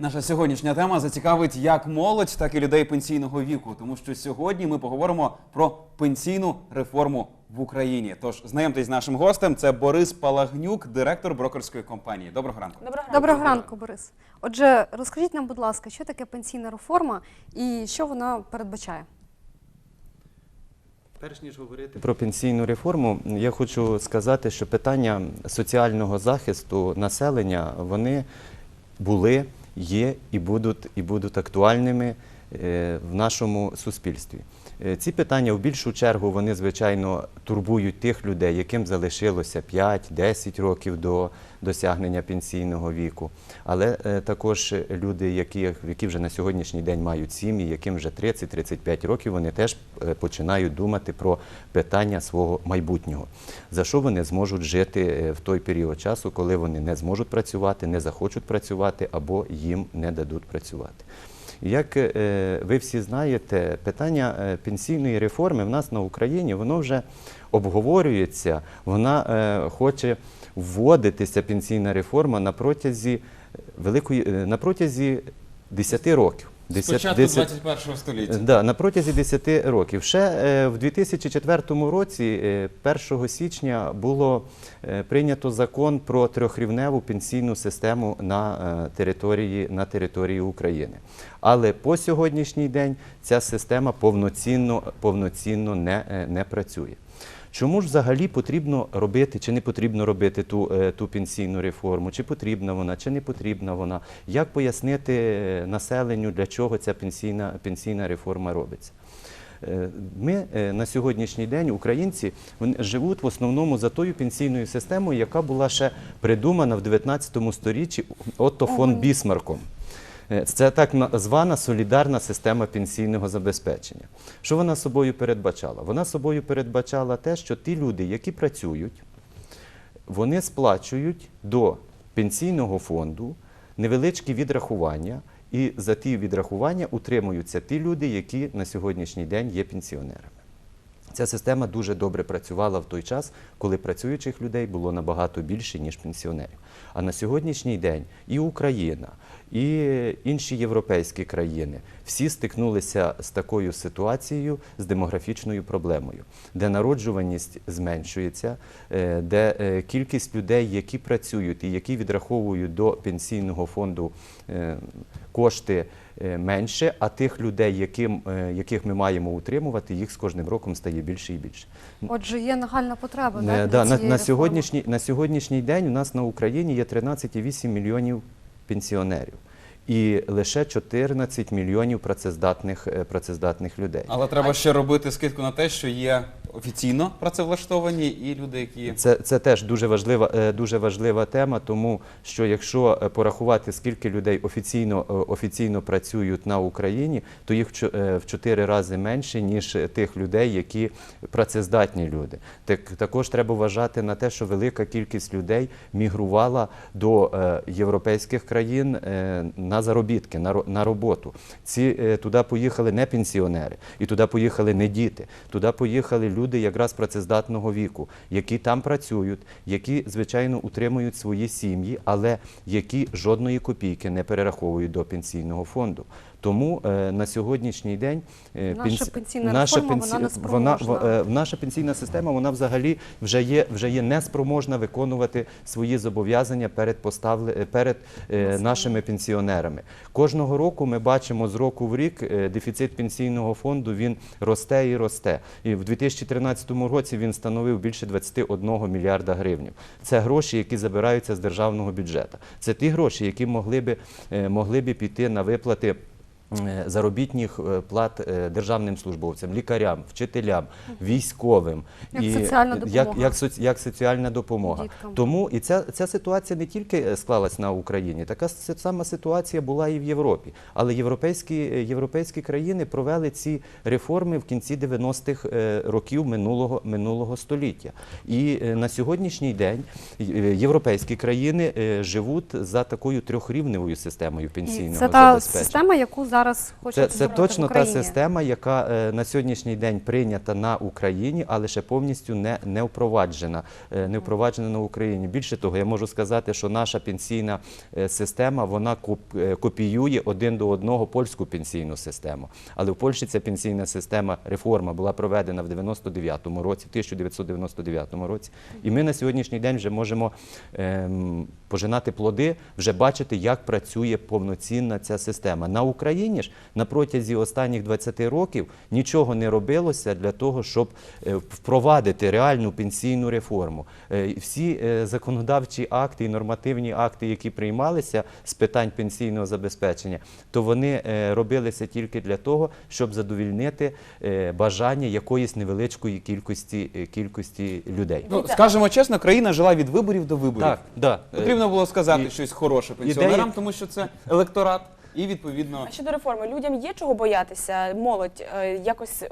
Наша сьогоднішня тема зацікавить як молодь, так і людей пенсійного віку, тому що сьогодні ми поговоримо про пенсійну реформу в Україні. Тож знайомтесь з нашим гостем. Це Борис Палагнюк, директор брокерської компанії. Доброго ранку. Доброго ранку. Доброго ранку, Борис. Отже, розкажіть нам, будь ласка, що таке пенсійна реформа і що вона передбачає? Перш ніж говорити про пенсійну реформу, я хочу сказати, що питання соціального захисту населення вони були, є і будуть, і будуть актуальними е, в нашому суспільстві. Е, Ці питання в більшу чергу вони, звичайно, турбують тих людей, яким залишилося 5-10 років до досягнення пенсійного віку. Але е, також люди, які, які вже на сьогоднішній день мають сім'ї, яким вже 30-35 років, вони теж е, починають думати про питання свого майбутнього. За що вони зможуть жити в той період часу, коли вони не зможуть працювати, не захочуть працювати або їм не дадуть працювати. Як е, ви всі знаєте, питання е, пенсійної реформи в нас на Україні воно вже обговорюється. Вона е, хоче вводитися пенсійна реформа на протязі великої на протязі 10 років. Десят- Спочатку десять- 21 століття. Да, на протязі 10 років. Ще е, в 2004 році, е, 1 січня, було е, прийнято закон про трьохрівневу пенсійну систему на, е, території, на території України. Але по сьогоднішній день ця система повноцінно, повноцінно не, е, не працює. Чому ж взагалі потрібно робити чи не потрібно робити ту, е, ту пенсійну реформу? Чи потрібна вона, чи не потрібна вона? Як пояснити е, населенню, для чого ця пенсійна, пенсійна реформа робиться? Е, Ми на сьогоднішній день, українці, вони живуть в основному за тою пенсійною системою, яка була ще придумана в 19 сторіччі Отто фон Бісмарком. Е, Це так на- звана солідарна система пенсійного забезпечення. Що вона собою передбачала? Вона собою передбачала те, що ті люди, які працюють, вони сплачують до пенсійного фонду невеличкі відрахування, і за ті відрахування утримуються ті люди, які на сьогоднішній день є пенсіонерами. Ця система дуже добре працювала в той час, коли працюючих людей було набагато більше, ніж пенсіонерів. А на сьогоднішній день і Україна, і інші європейські країни всі стикнулися з такою ситуацією, з демографічною проблемою, де народжуваність зменшується, е, де е, кількість людей, які працюють і які відраховують до пенсійного фонду е, кошти е, менше, а тих людей, яким, е, яких ми маємо утримувати, їх з кожним роком стає більше і більше. Отже, є нагальна потреба. Е, так, да, на, на, сьогоднішній, на сьогоднішній день у нас на Україні є 13,8 мільйонів пенсіонерів і лише 14 мільйонів працездатних, е, працездатних людей. Але треба ще робити скидку на те, що є офіційно працевлаштовані і люди, які Це, це теж дуже важлива, е, дуже важлива тема, тому що якщо е, порахувати, скільки людей офіційно, е, офіційно працюють на Україні, то їх в чотири рази менше, ніж тих людей, які працездатні люди. Так, також треба вважати на те, що велика кількість людей мігрувала до європейських країн на заробітки, на, ро- роботу. Ці туди поїхали не пенсіонери, і туди поїхали не діти. Туди поїхали люди якраз працездатного віку, які там працюють, які, звичайно, утримують свої сім'ї, але які жодної копійки не перераховують до пенсійного фонду. Тому е, на сьогоднішній день е, Наша пенсі- пенсійна наша реформа, пенсі- вона вона, е, наша пенсійна система вона взагалі вже є, вже є неспроможна виконувати свої зобов'язання перед, поставле, е, перед нашими пенсіонерами. Кожного року ми бачимо з року в рік дефіцит пенсійного фонду він росте і росте. І в 2013 році він становив більше 21 мільярда гривень. Це гроші, які забираються з державного бюджету. Це ті гроші, які могли би, могли би піти на виплати. Е, Заробітних е, плат е, державним службовцям, лікарям, вчителям, військовим Як соціальна як, допомога. як, соці- як соціальна допомога. Діткам. Тому і ця, ця ситуація не тільки склалась на Україні, така сама ситуація була і в Європі. Але європейські, європейські країни провели ці реформи в кінці 90-х е, років минулого, минулого століття. І на сьогоднішній день європейські країни живуть за такою трьохрівневою системою І пенсійного це та забезпечення. система, яку зараз зараз хочуть Це, це в точно та система, яка е, на сьогоднішній день прийнята на Україні, але ще повністю не, не впроваджена. е, Не впроваджена на Україні. Більше того, я можу сказати, що наша пенсійна е, система вона е, копіює один до одного польську пенсійну систему. Але в Польщі ця пенсійна система реформа була проведена в 99-му році, в 1999 році. І ми на сьогоднішній день вже можемо ем, пожинати плоди, вже бачити, як працює повноцінна ця система. На Україні ж на протязі останніх 20 років нічого не робилося для того, щоб е, впровадити реальну пенсійну реформу. Е, Всі е, законодавчі акти і нормативні акти, які приймалися з питань пенсійного забезпечення, то вони робилися тільки для того, щоб задовільнити бажання якоїсь невеличкої кількості, кількості людей. Ну, скажемо чесно, країна жила від виборів до виборів. Так, да. Потрібно було сказати і- щось хороше пенсіонерам, ідея- тому що це електорат і відповідно. А щодо реформи, людям є чого боятися? Молодь е, якось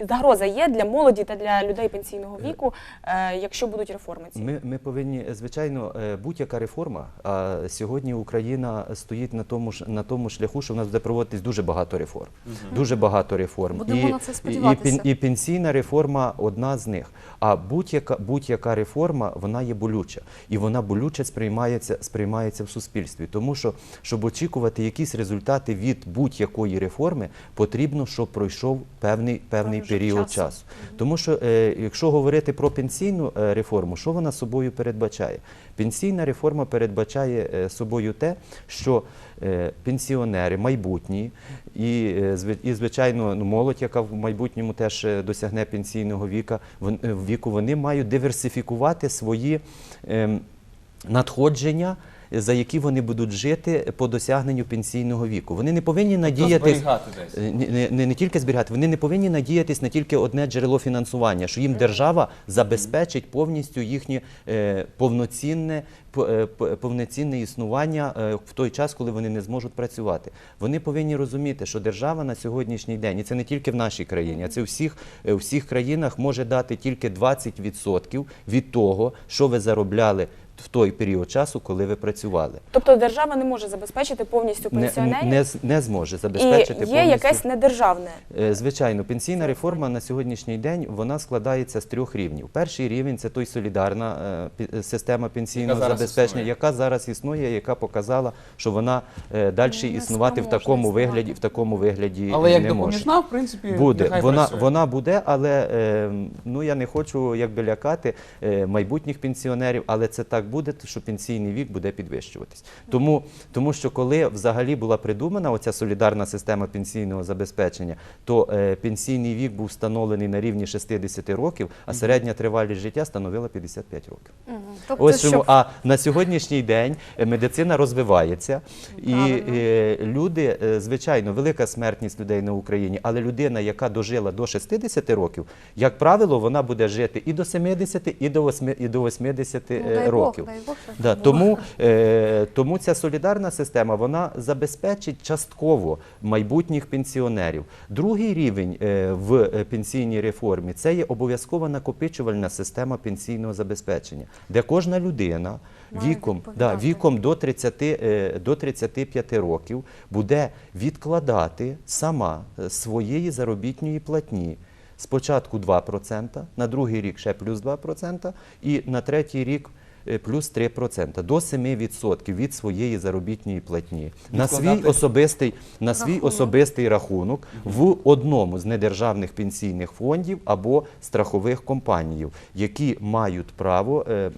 загроза є для молоді та для людей пенсійного віку, е, якщо будуть реформи ці? Ми, ми повинні, звичайно, е, будь-яка реформа. А сьогодні Україна стоїть на тому ж на тому шляху, що в нас буде проводитись дуже багато реформ. Дуже багато реформ. Будемо на це і, сподіватися. і, і пенсійна реформа одна з них. А будь-яка будь-яка реформа вона є болюча, і вона болюче сприймається сприймається в суспільстві. Тому що щоб очікувати якісь результати від будь-якої реформи, потрібно, щоб пройшов певний певний Проміжок період часу. Тому що е, якщо говорити про пенсійну е, реформу, що вона собою передбачає? Пенсійна реформа передбачає е, собою те, що пенсіонери майбутні і, зви- і звичайно, ну, молодь, яка в майбутньому теж досягне пенсійного віка, віку, вони мають диверсифікувати свої ем, надходження. За які вони будуть жити по досягненню пенсійного віку. Вони не повинні надіятись зберігати десь. Е, не, не, не, тільки зберігати, вони не повинні надіятись на тільки одне джерело фінансування, що їм держава забезпечить повністю їхнє е, повноцінне, по- е, повноцінне існування е, в той час, коли вони не зможуть працювати. Вони повинні розуміти, що держава на сьогоднішній день, і це не тільки в нашій країні, а це у всіх, е, у всіх країнах може дати тільки 20% від того, що ви заробляли в той період часу, коли ви працювали. Тобто держава не може забезпечити повністю пенсіонерів не, з- не зможе і забезпечити є повністю. якесь недержавне. Е, Звичайно, пенсійна реформа на сьогоднішній день вона складається з трьох рівнів. Перший рівень це той солідарна е, система пенсійного Яка забезпечення, існує. яка зараз існує, яка показала, що вона е, далі існувати в такому існувати. вигляді, в такому вигляді Але як не допоміжна, може. в принципі, Буде нехай вона, працює. вона буде, але е, ну я не хочу якби лякати е, майбутніх пенсіонерів, але це так буде, що пенсійний вік буде підвищуватись. Тому, тому що коли взагалі була придумана оця солідарна система пенсійного забезпечення, то е, пенсійний вік був встановлений на рівні 60 років, а середня тривалість життя становила 55 років. Мгм. Тобто, Ось чому. щоб А на сьогоднішній день е, медицина розвивається, і е, люди, е, звичайно, велика смертність людей на Україні, але людина, яка дожила до 60 років, як правило, вона буде жити і до 70, і до 8, і до 80 Ну, е, Бог, років. Да, тому, е, тому ця солідарна система вона забезпечить частково майбутніх пенсіонерів. Другий рівень е, в е, пенсійній реформі це є обов'язкова накопичувальна система пенсійного забезпечення, де кожна людина віком, да, віком до 30, е, до 35 років буде відкладати сама е, своєї заробітної платні. Спочатку 2%, на другий рік ще плюс 2%, і на третій рік плюс 3%, до 7% від своєї заробітної платні. На свій особистий, на свій Рахунок. особистий рахунок в одному з недержавних пенсійних фондів або страхових компаній, які мають право. е,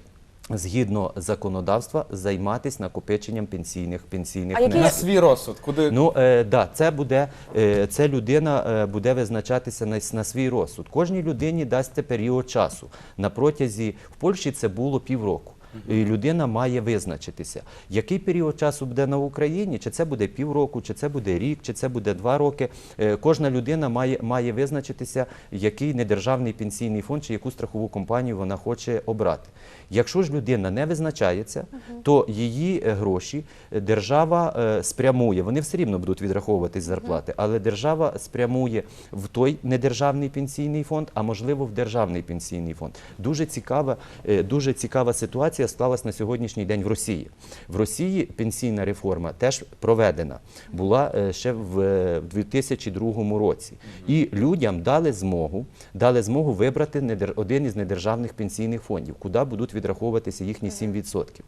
Згідно законодавства займатися накопиченням пенсійних пенсійних А які- на свій розсуд, куди Ну е, да, це буде е, це людина е, буде визначатися на, с- на свій розсуд. Кожній людині дасться період часу. На протязі в Польщі це було півроку. І людина має визначитися, який період часу буде на Україні, чи це буде півроку, чи це буде рік, чи це буде два роки. Е, Кожна людина має, має визначитися, який недержавний пенсійний фонд чи яку страхову компанію вона хоче обрати. Якщо ж людина не визначається, то її е, гроші е, держава спрямує. Вони все рівно будуть відраховуватись з зарплати, але держава спрямує в той недержавний пенсійний фонд, а можливо в державний пенсійний фонд. Дуже цікава, дуже цікава ситуація ситуація склалась на сьогоднішній день в Росії. В Росії пенсійна реформа теж проведена була е, ще в е, 2002 році. І людям дали змогу, дали змогу вибрати один із недержавних пенсійних фондів, куди будуть відраховуватися їхні 7%.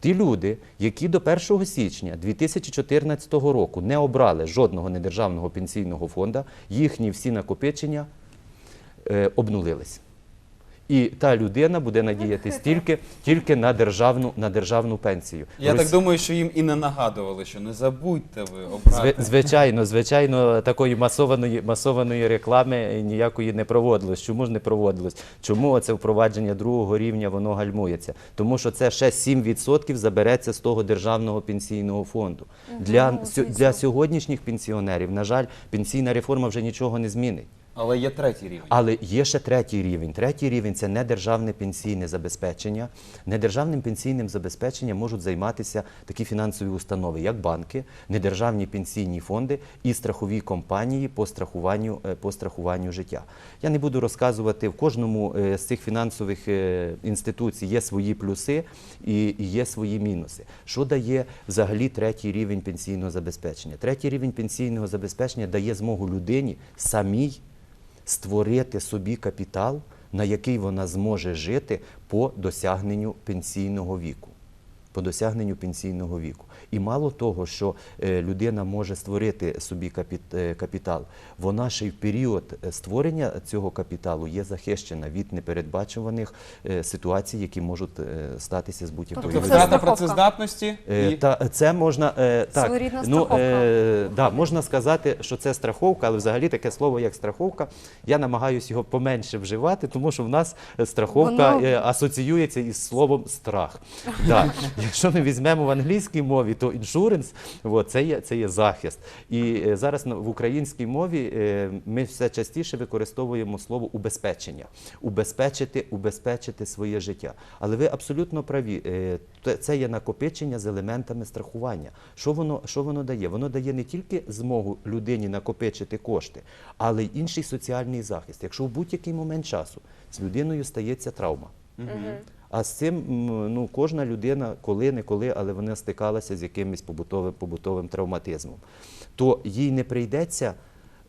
Ті люди, які до 1 січня 2014 року не обрали жодного недержавного пенсійного фонду, їхні всі накопичення е, обнулились. І та людина буде надіятись тільки, тільки на державну, на державну пенсію. Я Рос- так думаю, що їм і не нагадували, що не забудьте ви обрати. Звичайно, звичайно, такої масованої, масованої реклами ніякої не проводилось. Чому ж не проводилось? Чому це впровадження другого рівня воно гальмується? Тому що це ще 7% забереться з того державного пенсійного фонду. Для, для сьогоднішніх пенсіонерів, на жаль, пенсійна реформа вже нічого не змінить. Але є третій рівень. Але є ще третій рівень. Третій рівень це недержавне пенсійне забезпечення. Недержавним пенсійним забезпеченням можуть займатися такі фінансові установи, як банки, недержавні пенсійні фонди і страхові компанії по страхуванню, е, по страхуванню життя. Я не буду розказувати, в кожному е, з цих фінансових е, інституцій є свої плюси і і є свої мінуси. Що дає взагалі третій рівень пенсійного забезпечення? Третій рівень пенсійного забезпечення дає змогу людині самій створити собі капітал, на який вона зможе жити по досягненню пенсійного віку. По досягненню пенсійного віку. І мало того, що е, людина може створити собі е, капітал, вона ще й в період е, створення цього капіталу є захищена від непередбачуваних ситуацій, які можуть статися з будь-якою Тобто Тобто втрата працездатності і Та це можна так. Своєрідна ну, страховка. е, да, можна сказати, що це страховка, але взагалі таке слово, як страховка, я намагаюся його поменше вживати, тому що в нас страховка Воно- асоціюється із словом страх. Да. Якщо ми візьмемо в англійській мові, то insurance от, це, є, це є захист. І е, зараз в українській мові е, ми все частіше використовуємо слово убезпечення. Убезпечити, убезпечити своє життя. Але ви абсолютно праві. е, Це є накопичення з елементами страхування. Що воно, що воно дає? Воно дає не тільки змогу людині накопичити кошти, але й інший соціальний захист. Якщо в будь-який момент часу з людиною стається травма. А з цим ну, кожна людина коли-неколи, але вона стикалася з якимось побутовим, побутовим травматизмом, то їй не прийдеться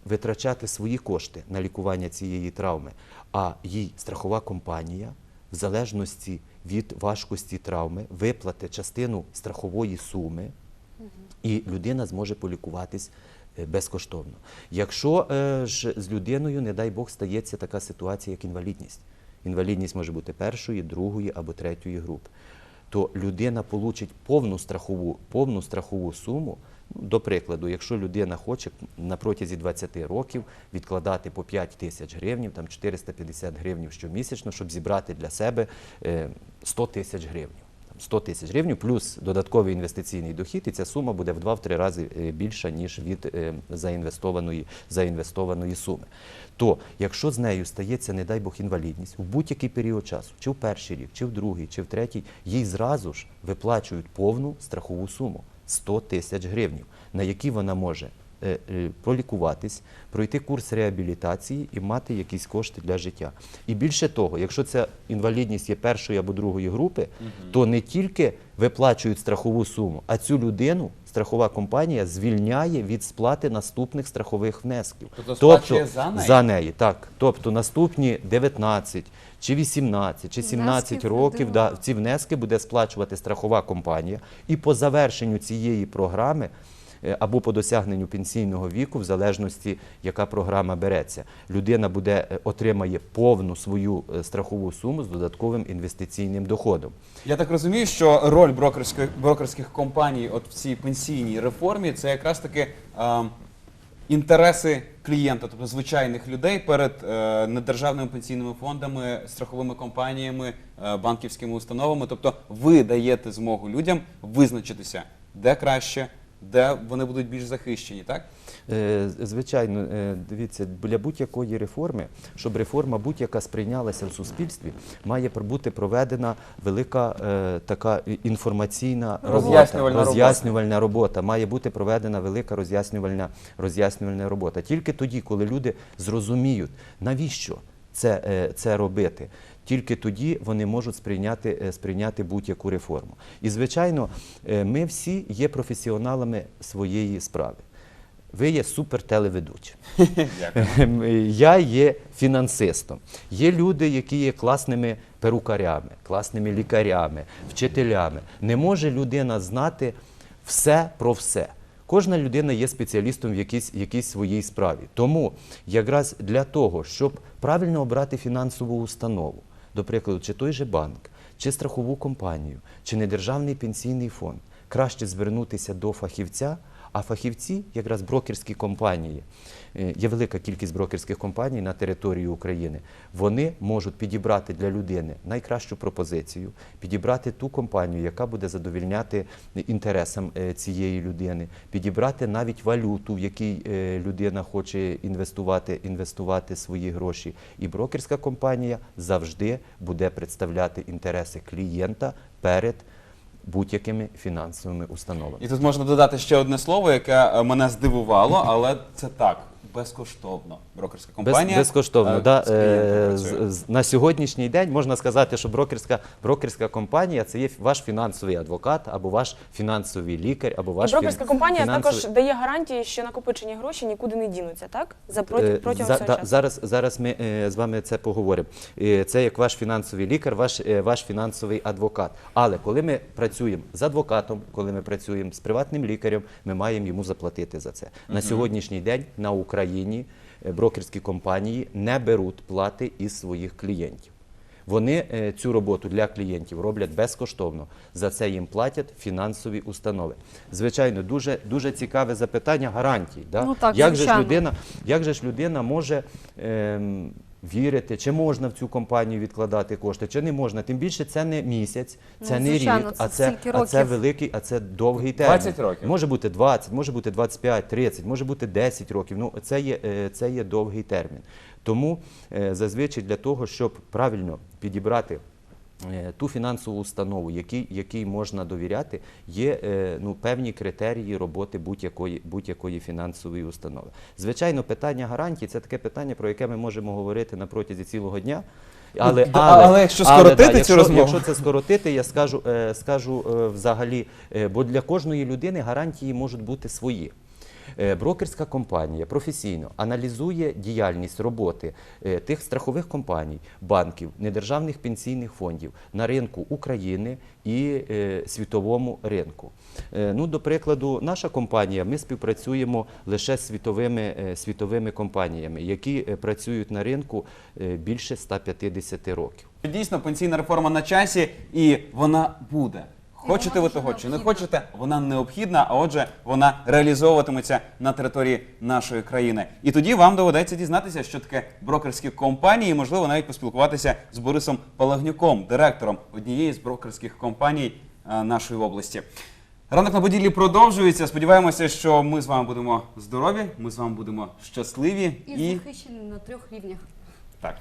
витрачати свої кошти на лікування цієї травми, а їй страхова компанія, в залежності від важкості травми, виплати частину страхової суми, і людина зможе полікуватись е, безкоштовно. Якщо е, ж з людиною, не дай Бог, стається така ситуація, як інвалідність. Інвалідність може бути першої, другої або третьої групи. То людина получить повну страхову, повну страхову суму. Ну, До прикладу, якщо людина хоче на протязі 20 років відкладати по 5 тисяч гривень, там 450 гривень щомісячно, щоб зібрати для себе е, 100 тисяч гривень. Там 100 тисяч гривень плюс додатковий інвестиційний дохід, і ця сума буде в 2-3 рази е, більша, ніж від е, заінвестованої, заінвестованої суми. То, якщо з нею стається, не дай Бог, інвалідність, в будь-який період часу, чи в перший рік, чи в другий, чи в третій, їй зразу ж виплачують повну страхову суму 100 тисяч гривень, на які вона може пролікуватись, пройти курс реабілітації і мати якісь кошти для життя. І більше того, якщо ця інвалідність є першої або другої групи, то не тільки виплачують страхову суму, а цю людину страхова компанія звільняє від сплати наступних страхових внесків. Тобто сплачує за неї? за неї, так. Тобто наступні 19 чи 18 чи 17 Внески років да, ці внески буде сплачувати страхова компанія, і по завершенню цієї програми е, або по досягненню пенсійного віку, в залежності, яка програма береться, людина буде е, отримає повну свою е, страхову суму з додатковим інвестиційним доходом. Я так розумію, що роль брокерських, брокерських компаній от в цій пенсійній реформі це якраз таки е, інтереси клієнта, тобто звичайних людей перед е, недержавними пенсійними фондами, страховими компаніями, е, банківськими установами. Тобто ви даєте змогу людям визначитися, де краще, де вони будуть більш захищені, так? Е, Звичайно, е, дивіться, для будь-якої реформи, щоб реформа будь-яка сприйнялася в суспільстві, має бути проведена велика е, така інформаційна робота, Роз'яснювальна робота. роз'яснювальна робота. Має бути проведена велика роз'яснювальна, роз'яснювальна робота. Тільки тоді, коли люди зрозуміють, навіщо це, це робити. Тільки тоді вони можуть сприйняти, е, сприйняти будь-яку реформу. І, звичайно, е, ми всі є професіоналами своєї справи. Ви є супертелеведучі. Я є фінансистом. Є люди, які є класними перукарями, класними лікарями, вчителями. Не може людина знати все про все. Кожна людина є спеціалістом в якійсь, якійсь своїй справі. Тому якраз для того, щоб правильно обрати фінансову установу, до прикладу, чи той же банк, чи страхову компанію, чи недержавний пенсійний фонд, краще звернутися до фахівця. А фахівці, якраз брокерські компанії, е, є велика кількість брокерських компаній на території України. Вони можуть підібрати для людини найкращу пропозицію, підібрати ту компанію, яка буде задовільняти інтересам е, цієї людини, підібрати навіть валюту, в якій е, людина хоче інвестувати, інвестувати свої гроші. І брокерська компанія завжди буде представляти інтереси клієнта перед будь-якими фінансовими установами. І тут можна додати ще одне слово, яке е, мене здивувало, але це так. Безкоштовно. Брокерська компанія. Без, безкоштовно. е, да, з клієнтом е, працює. з- з- на сьогоднішній день можна сказати, що брокерська, брокерська компанія це є ваш фінансовий адвокат, або ваш фінансовий лікар, або ваш І брокерська фін- компанія фінансовий- також дає гарантії, що накопичені гроші нікуди не дінуться, так? За проти, Е, протягом за- цього да, часу. Зараз, зараз ми е, з вами це поговоримо. Е, Це як ваш фінансовий лікар, ваш, е, ваш фінансовий адвокат. Але коли ми працюємо з адвокатом, коли ми працюємо з приватним лікарем, ми маємо йому заплатити за це. На сьогоднішній день на Україні е, брокерські компанії не беруть плати із своїх клієнтів. Вони е, цю роботу для клієнтів роблять безкоштовно. За це їм платять фінансові установи. Звичайно, дуже, дуже цікаве запитання гарантій. Да? Ну так, як, же ж людина, як же ж людина може ем, вірити, чи можна в цю компанію відкладати кошти, чи не можна? Тим більше це не місяць, це Ну, не звичайно, рік, це а це, стільки а це років. великий, а це довгий термін. 20 років. Може бути 20, може бути 25, 30, може бути 10 років. Ну, це є, е, це є довгий термін. Тому е, зазвичай для того, щоб правильно підібрати ту фінансову установу, якій, якій можна довіряти, є е, ну, певні критерії роботи будь-якої, будь-якої фінансової установи. Звичайно, питання гарантій це таке питання, про яке ми можемо говорити на протязі цілого дня. Але, Да, але якщо скоротити цю якщо, розмову. якщо це скоротити, я скажу, е, скажу е, взагалі, е, бо для кожної людини гарантії можуть бути свої. Е, Брокерська компанія професійно аналізує діяльність роботи е, тих страхових компаній, банків, недержавних пенсійних фондів на ринку України і е, світовому ринку. Ну, до прикладу, наша компанія, ми співпрацюємо лише з світовими, світовими компаніями, які працюють на ринку більше 150 років. Дійсно, пенсійна реформа на часі, і вона буде. Хочете ви того чи не хочете, вона необхідна, а отже, вона реалізовуватиметься на території нашої країни. І тоді вам доведеться дізнатися, що таке брокерські компанії, і, можливо, навіть поспілкуватися з Борисом Палагнюком, директором однієї з брокерських компаній нашої області. Ранок на поділі продовжується. Сподіваємося, що ми з вами будемо здорові, ми з вами будемо щасливі І захищені на трьох рівнях. так.